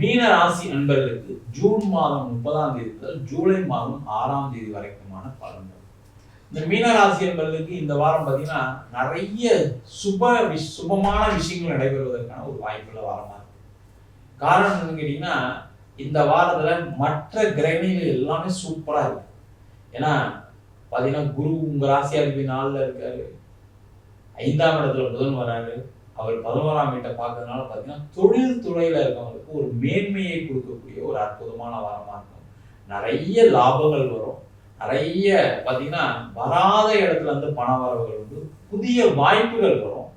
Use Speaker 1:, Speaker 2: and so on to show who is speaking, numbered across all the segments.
Speaker 1: மீன ராசி அன்பர்களுக்கு ஜூன் மாதம் முப்பதாம் தேதி முதல் ஜூலை மாதம் ஆறாம் தேதி வரைக்குமான பலன்கள். இந்த மீன ராசி அன்பர்களுக்கு இந்த வாரம் பார்த்தீங்கன்னா நிறைய சுப விஷ் சுபமான விஷயங்கள் நடைபெறுவதற்கான ஒரு வாய்ப்புள்ள வாரமாக இருக்கு. காரணம் என்னன்னு கேட்டீங்கன்னா இந்த வாரத்தில் மற்ற கிரகணிகள் எல்லாமே சூப்பராக இருக்கு. ஏன்னா பார்த்தீங்கன்னா குரு உங்க ராசியாதிபதி நாளில் இருக்காரு. ஐந்தாம் இடத்துல புதன் வராரு. அவர் பதினோராம் வீட்டை பார்க்கறதுனால பார்த்தீங்கன்னா தொழில் துறையில இருக்கவங்களுக்கு ஒரு மேன்மையை கொடுக்கக்கூடிய ஒரு அற்புதமான வாரமாக இருக்கும். நிறைய லாபங்கள் வரும். நிறைய பார்த்தீங்கன்னா வராத இடத்துல இருந்து பண வரவுகள் வந்து புதிய வாய்ப்புகள் வரும்.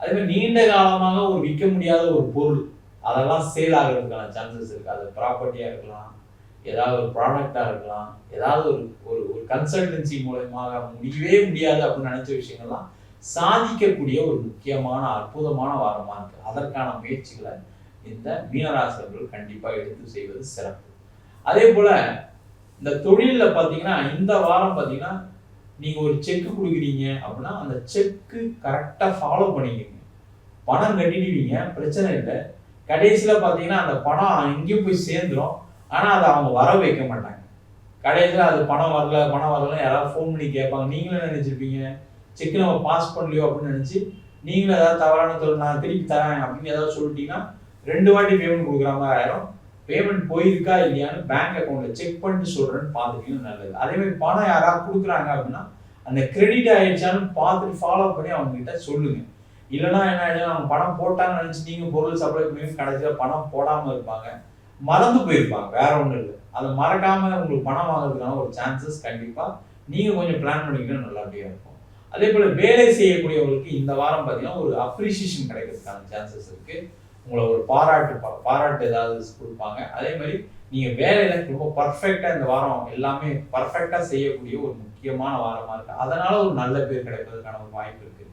Speaker 1: அதே மாதிரி நீண்ட காலமாக ஒரு விற்க முடியாத ஒரு பொருள் அதெல்லாம் சேல் ஆகிறதுக்கான சான்சஸ் இருக்குது அது ப்ராப்பர்ட்டியாக இருக்கலாம் ஏதாவது ஒரு ப்ராடக்டாக இருக்கலாம் ஏதாவது ஒரு ஒரு ஒரு கன்சல்டன்சி மூலயமாக முடியவே முடியாது அப்படின்னு நினச்ச விஷயங்கள்லாம் சாதிக்கக்கூடிய ஒரு முக்கியமான அற்புதமான வாரமாக இருக்கு. அதற்கான முயற்சிகளை இந்த மீனராசர்கள் கண்டிப்பாக எடுத்து செய்வது சிறப்பு. அதே போல இந்த தொழிலில் பார்த்தீங்கன்னா இந்த வாரம் பார்த்தீங்கன்னா நீங்கள் ஒரு செக்கு கொடுக்குறீங்க அப்படின்னா அந்த செக்கு கரெக்டாக ஃபாலோ பண்ணிக்கங்க. பணம் கட்டிடுவீங்க பிரச்சனை இல்லை. கடைசியில் பார்த்தீங்கன்னா அந்த பணம் எங்கேயும் போய் சேர்ந்துடும் ஆனால் அதை அவங்க வர வைக்க மாட்டாங்க. கடைசியில் அது பணம் வரல பணம் வரல யாராவது ஃபோன் பண்ணி கேட்பாங்க. நீங்களும் நினச்சிருப்பீங்க? செக் நம்ம பாஸ் பண்ணலையோ அப்படின்னு நினச்சி நீங்களும் ஏதாவது தவறான தொழில் நான் திருப்பி தரேன் அப்படின்னு ஏதாவது சொல்லிட்டீங்கன்னா ரெண்டு வாட்டி பேமெண்ட் கொடுக்குற மாதிரி ஆயிரும். பேமெண்ட் போயிருக்கா இல்லையான்னு பேங்க் அக்கௌண்ட்டில் செக் பண்ணிட்டு சொல்கிறேன்னு பார்த்துட்டீங்கன்னா நல்லது. அதேமாதிரி பணம் யாராவது கொடுக்குறாங்க அப்படின்னா அந்த கிரெடிட் ஆயிடுச்சான்னு பார்த்துட்டு ஃபாலோ பண்ணி அவங்க கிட்ட சொல்லுங்க. இல்லைன்னா என்ன ஆயிடும் அவங்க பணம் போட்டாங்கன்னு நினச்சி நீங்கள் பொருள் சப்ளை பண்ணி கடைசியில் பணம் போடாமல் இருப்பாங்க. மறந்து போயிருப்பாங்க வேற ஒன்றும் இல்லை. அதை மறக்காமல் உங்களுக்கு பணம் வாங்குறதுக்கான ஒரு சான்சஸ் கண்டிப்பாக நீங்கள் கொஞ்சம் பிளான் பண்ணிக்கிட்டா நல்லபடியாக இருக்கும். அதே போல் வேலை செய்யக்கூடியவங்களுக்கு இந்த வாரம் பார்த்தீங்கன்னா ஒரு அப்ரிசியேஷன் கிடைக்கிறதுக்கான சான்சஸ் இருக்கு. உங்களை ஒரு பாராட்டு பா- பாராட்டு ஏதாவது கொடுப்பாங்க. அதே மாதிரி நீங்கள் வேலையில ரொம்ப பர்ஃபெக்டாக இந்த வாரம் எல்லாமே பர்ஃபெக்டாக செய்யக்கூடிய ஒரு முக்கியமான வாரமாக இருக்கு. அதனால ஒரு நல்ல பேர் கிடைப்பதற்கான ஒரு வாய்ப்பு இருக்கு.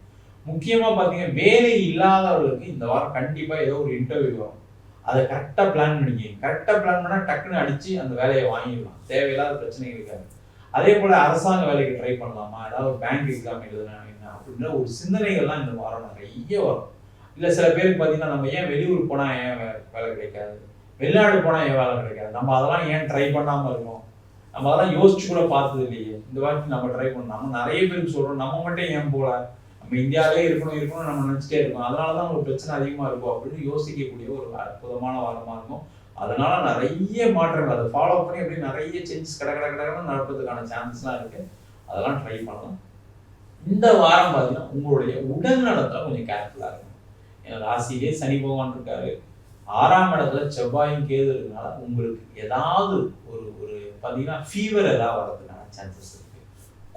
Speaker 1: முக்கியமாக பார்த்தீங்கன்னா வேலை இல்லாதவர்களுக்கு இந்த வாரம் கண்டிப்பாக ஏதோ ஒரு இன்டர்வியூ வரும். அதை கரெக்டாக பிளான் பண்ணிக்க கரெக்டாக பிளான் பண்ணால் டக்குன்னு அடித்து அந்த வேலையை வாங்கிடலாம். தேவையில்லாத பிரச்சனைகள் இருக்காது. அதே போல அரசாங்க வேலைக்கு ட்ரை பண்ணலாமா? ஏதாவது பேங்க் எக்ஸாம் எழுதுனா என்ன? அப்படின்ற ஒரு சிந்தனைகள்லாம் இந்த வாரம் நிறைய வரும். இல்லை சில பேருக்கு பார்த்தீங்கன்னா நம்ம ஏன் வெளியூர் போனால் ஏன் வே- வேலை கிடைக்காது? வெளிநாடு போனால் ஏன் வேலை கிடைக்காது? நம்ம அதெல்லாம் ஏன் ட்ரை பண்ணாமல் இருக்கோம்? நம்ம அதெல்லாம் யோசிச்சு கூட பார்த்தது இல்லையே. இந்த வாட்டி நம்ம ட்ரை பண்ணோம் நம்ம நிறைய பேருக்கு சொல்கிறோம் நம்ம மட்டும் ஏன் போகல நம்ம இந்தியாவிலே இருக்கணும் இருக்கணும் நம்ம நினச்சிட்டே இருக்கோம். அதனாலதான் ஒரு பிரச்சனை அதிகமாக இருக்கும் அப்படின்னு யோசிக்கக்கூடிய ஒரு அற்புதமான வாரமாக இருக்கும். அதனால நிறைய மாற்றங்கள் அதை ஃபாலோ பண்ணி அப்படியே நிறைய சேஞ்சஸ் கட கட கடகடன்னு நடப்பதுக்கான சான்ஸ்லாம் இருக்கு. அதெல்லாம் ட்ரை பண்ணலாம். இந்த வாரம் பார்த்தீங்கன்னா உங்களுடைய உடல் நலத்தை கொஞ்சம் கேர்ஃபுல்லாக இருக்கும் ஏன்னா ராசியிலே சனி பகவான் இருக்காரு. ஆறாம் இடத்துல செவ்வாயும் கேது இருக்கனால உங்களுக்கு ஏதாவது ஒரு ஒரு பார்த்தீங்கன்னா ஃபீவர் ஏதாவது வர்றதுக்கான சான்சஸ் இருக்கு.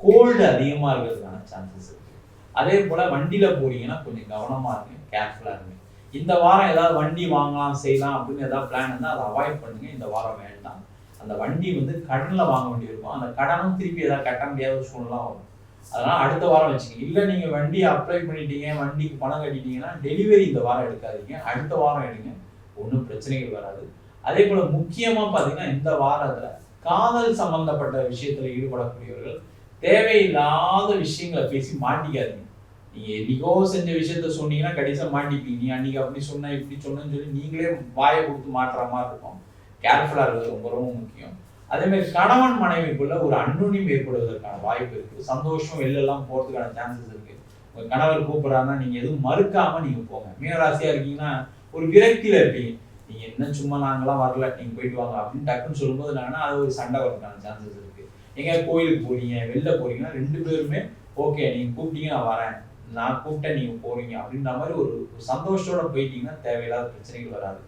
Speaker 1: கோல்டு அதிகமாக இருக்கிறதுக்கான சான்சஸ் இருக்கு. அதே போல் வண்டியில் போறீங்கன்னா கொஞ்சம் கவனமாக இருங்க கேர்ஃபுல்லாக இருங்க. இந்த வாரம் ஏதாவது வண்டி வாங்கலாம் செய்யலாம் அப்படின்னு ஏதாவது பிளான் இருந்தால் அதை அவாய்ட் பண்ணுங்க. இந்த வாரம் வேண்டாம். அந்த வண்டி வந்து கடனில் வாங்க வேண்டியிருக்கும் அந்த கடனும் திருப்பி ஏதாவது கட்ட முடியாத ஒரு சூழ்நிலை வரும். அதனால் அடுத்த வாரம் வச்சுக்கோங்க. இல்லை நீங்கள் வண்டி அப்ளை பண்ணிட்டீங்க வண்டிக்கு பணம் கட்டிட்டீங்கன்னா டெலிவரி இந்த வாரம் எடுக்காதீங்க. அடுத்த வாரம் எடுங்க. ஒன்றும் பிரச்சனைகள் வராது. அதே போல் முக்கியமாக பார்த்தீங்கன்னா இந்த வாரத்தில் காதல் சம்பந்தப்பட்ட விஷயத்தில் ஈடுபடக்கூடியவர்கள் தேவையில்லாத விஷயங்களை பேசி மாட்டிக்காதீங்க. நீங்க என்னைக்கோ செஞ்ச விஷயத்த சொன்னீங்கன்னா கடைசியா மாட்டிப்பீங்க. நீ அன்னைக்கு அப்படி சொன்ன இப்படி சொன்னேன்னு சொல்லி நீங்களே வாயை கொடுத்து மாட்டுற மாதிரி இருக்கும். கேர்ஃபுல்லா இருக்கிறது ரொம்ப ரொம்ப முக்கியம். அதே மாதிரி கணவன் மனைவிக்குள்ள ஒரு அன்னுணியம் ஏற்படுவதற்கான வாய்ப்பு இருக்கு. சந்தோஷம் வெளிலலாம் போறதுக்கான சான்சஸ் இருக்கு. உங்க கணவர் கூப்பிடுறாருன்னா நீங்க எதுவும் மறுக்காம நீங்க போங்க. மீனராசியா இருக்கீங்கன்னா ஒரு விரக்தியில இருப்பீங்க. நீங்க என்ன சும்மா நாங்களாம் வரல நீங்க போயிட்டு வாங்க அப்படின்னு டக்குன்னு சொல்லும்போது என்னன்னா அது ஒரு சண்டை வரதுக்கான சான்சஸ் இருக்கு. எங்க கோயிலுக்கு போறீங்க வெளில போறீங்கன்னா ரெண்டு பேருமே ஓகே நீங்க கூப்பிட்டீங்க நான் வரேன். நான் கூப்பிட்டேன் நீங்க போறீங்க. அப்படின்ற மாதிரி ஒரு சந்தோஷத்தோட போயிட்டீங்கன்னா தேவையில்லாத பிரச்சனைகள் வராது.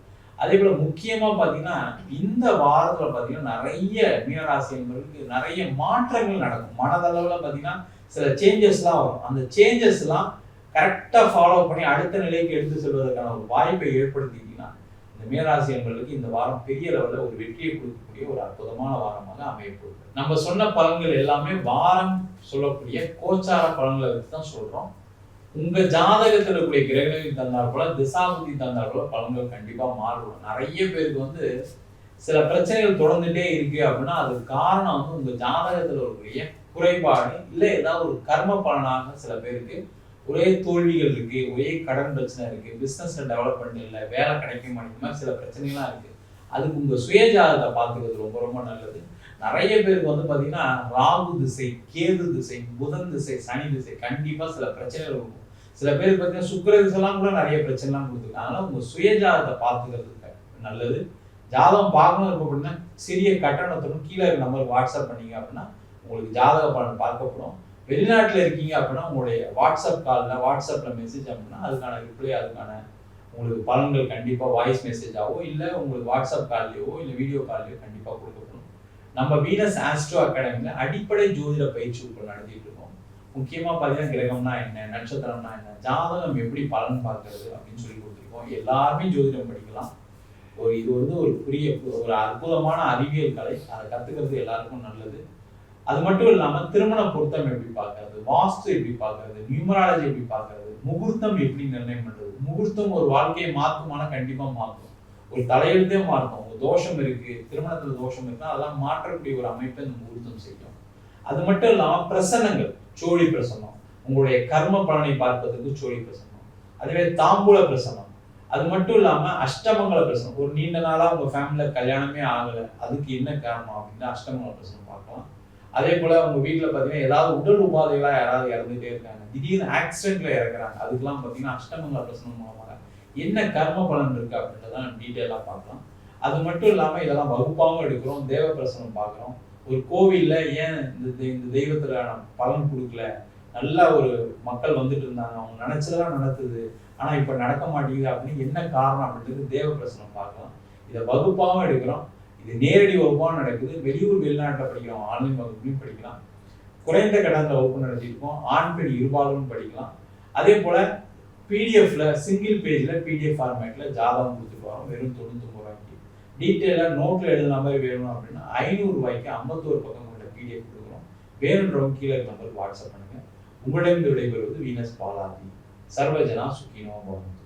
Speaker 1: அதே போல முக்கியமா பாத்தீங்கன்னா இந்த வாரத்துல பாத்தீங்கன்னா நிறைய மீனராசி என்பவர்களுக்கு நிறைய மாற்றங்கள் நடக்கும். மனதளவுல பாத்தீங்கன்னா சில சேஞ்சஸ்லாம் வரும். அந்த சேஞ்சஸ்லாம் கரெக்டா ஃபாலோ பண்ணி அடுத்த நிலைக்கு எடுத்து செல்வதற்கான ஒரு வாய்ப்பை ஏற்படுத்திட்டீங்கன்னா இந்த மீனராசி இந்த வாரம் பெரிய லெவலில் ஒரு வெற்றியை கொடுக்கக்கூடிய ஒரு அற்புதமான வாரமாக அமையப்போகுது. நம்ம சொன்ன பலன்கள் எல்லாமே வாரம் சொல்லக்கூடிய கோச்சார பலன்களை வச்சு தான் சொல்றோம். உங்க ஜாதகத்துல இருக்கக்கூடிய கிரகங்கள் தந்தால் போல திசாபதி தந்தால் போல பலன்கள் கண்டிப்பா மாறுபடும். நிறைய பேருக்கு வந்து சில பிரச்சனைகள் தொடர்ந்துட்டே இருக்கு அப்படின்னா அதுக்கு காரணம் வந்து உங்க ஜாதகத்துல இருக்கக்கூடிய குறைபாடு இல்லை ஏதாவது ஒரு கர்ம பலனாக சில பேருக்கு ஒரே தோல்விகள் இருக்கு ஒரே கடன் பிரச்சனை இருக்கு பிசினஸ்ல டெவலப்மெண்ட் இல்லை வேலை கிடைக்க மாட்டேங்குது மாதிரி சில பிரச்சனைகள்லாம் இருக்கு. அதுக்கு உங்க சுயஜாதத்தை பார்த்துக்கிறது ரொம்ப ரொம்ப நல்லது. நிறைய பேருக்கு வந்து பாத்தீங்கன்னா ராகு திசை கேது திசை புதன் திசை சனி திசை கண்டிப்பா சில பிரச்சனைகள் இருக்கும். சில பேர் பார்த்தீங்கன்னா சுக்கர திசைலாம் கூட நிறைய பிரச்சனைலாம் கொடுத்துருக்காங்க. அதனால் உங்கள் சுயஜாதத்தை பார்த்துக்கிறது நல்லது. ஜாதகம் பார்க்கணும் இருக்கும் அப்படின்னா சிறிய கட்டணத்துடன் கீழே இருக்க நம்பருக்கு வாட்ஸ்அப் பண்ணீங்க அப்படின்னா உங்களுக்கு ஜாதக பலன் பார்க்கப்படும். வெளிநாட்டில் இருக்கீங்க அப்படின்னா உங்களுடைய வாட்ஸ்அப் காலில் வாட்ஸ்அப்பில் மெசேஜ் அப்படின்னா அதுக்கான ரிப்ளை அதுக்கான உங்களுக்கு பலன்கள் கண்டிப்பாக வாய்ஸ் மெசேஜாவோ இல்லை உங்களுக்கு வாட்ஸ்அப் கால்லையோ இல்லை வீடியோ கால்லையோ கண்டிப்பாக கொடுக்கப்படும். நம்ம வீனஸ் ஆஸ்ட்ரோ அகாடமியில் அடிப்படை ஜோதிட பயிற்சி நடத்திட்டு இருக்கோம் முக்கியமாக பார்த்தீங்கன்னா கிரகம்னா என்ன நட்சத்திரம்னா என்ன ஜாதகம் எப்படி பலன் பார்க்கறது அப்படின்னு சொல்லி கொடுத்துருக்கோம். எல்லாருமே ஜோதிடம் படிக்கலாம். ஒரு இது வந்து ஒரு புரிய ஒரு அற்புதமான அறிவியல் கலை. அதை கத்துக்கிறது எல்லாருக்கும் நல்லது. அது மட்டும் இல்லாம திருமண பொருத்தம் எப்படி பார்க்கறது வாஸ்து எப்படி பார்க்கறது நியூமராலஜி எப்படி பார்க்கறது முகூர்த்தம் எப்படி நிர்ணயம் பண்றது? முகூர்த்தம் ஒரு வாழ்க்கையை மாற்றுமானா கண்டிப்பா மாற்றும் ஒரு தலையெழுத்தே மாற்றும் ஒரு தோஷம் இருக்கு திருமணத்துல தோஷம் இருக்குன்னா அதெல்லாம் மாற்றக்கூடிய ஒரு அமைப்பை இந்த முகூர்த்தம் செய்யும். அது மட்டும் இல்லாம பிரசன்னங்கள். சோழி பிரசன்னம். உங்களுடைய கர்ம பலனை பார்ப்பதற்கு சோழி பிரசன்னம். அதுவே தாம்பூல பிரசன்னம். அது மட்டும் இல்லாம அஷ்டமங்கல பிரசனம் ஒரு நீண்ட நாளா உங்க ஃபேமிலியில கல்யாணமே ஆகல. அதுக்கு என்ன காரணம் அப்படின்னா அஷ்டமங்கல பிரசனம் பார்க்கலாம். அதே போல உங்க வீட்டுல பாத்தீங்கன்னா ஏதாவது உடல் உபாதைகளா யாராவது இறந்துட்டே இருக்காங்க. திடீர்னு ஆக்சிடென்ட்ல இறக்குறாங்க. அதுக்கெல்லாம் பாத்தீங்கன்னா அஷ்டமங்கல பிரசனம் மூலமாக என்ன கர்ம பலன் இருக்கு அப்படின்றத டீட்டெயிலாக பார்க்கலாம். அது மட்டும் இல்லாமல் இதெல்லாம் வகுப்பாகவும் எடுக்கிறோம். தேவ பிரசனம் பார்க்குறோம். ஒரு கோவிலில் ஏன் இந்த தெ- இந்த தெய்வத்துல பலன் கொடுக்கல? நல்லா ஒரு மக்கள் வந்துட்டு இருந்தாங்க. அவங்க நினச்சதெல்லாம் நடத்துது ஆனால் இப்போ நடக்க மாட்டேங்குது அப்படின்னு என்ன காரணம் அப்படின்றது தேவ பிரசனம் பார்க்கலாம். இதை வகுப்பாகவும் எடுக்கிறோம். இது நேரடி வகுப்பாகவும் நடக்குது. வெளியூர் வெளிநாட்டில் படிக்கிறோம். ஆன்லைன் வகுப்புலையும் படிக்கலாம். குறைந்த கடந்த வகுப்பு நடத்திருக்கோம் ஆண் பெண் இருபாலும் படிக்கலாம். அதே போல் பிடிஎஃப்ல சிங்கிள் பேஜில் பிடிஎஃப் ஃபார்மேட்டில் ஜாதகம் கொடுத்துட்டு வரோம். வெறும் தொண்ணூத்தொம்பது ரூபாய்க்கு. டீட்டெயிலாக நோட்ல எழுதுன மாதிரி வேணும் அப்படின்னா ஐநூறு ரூபாய்க்கு ஐம்பத்தோரு பக்கம் கொண்ட பிடிஎஃப் கொடுக்குறோம். வேணுன்றவங்க கீழே நம்பர் வாட்ஸ்அப் பண்ணுங்க. உங்களிடம் விடைபெறுவது வீனஸ் பாலாதி சர்வஜனா சுக்கினோ பவந்து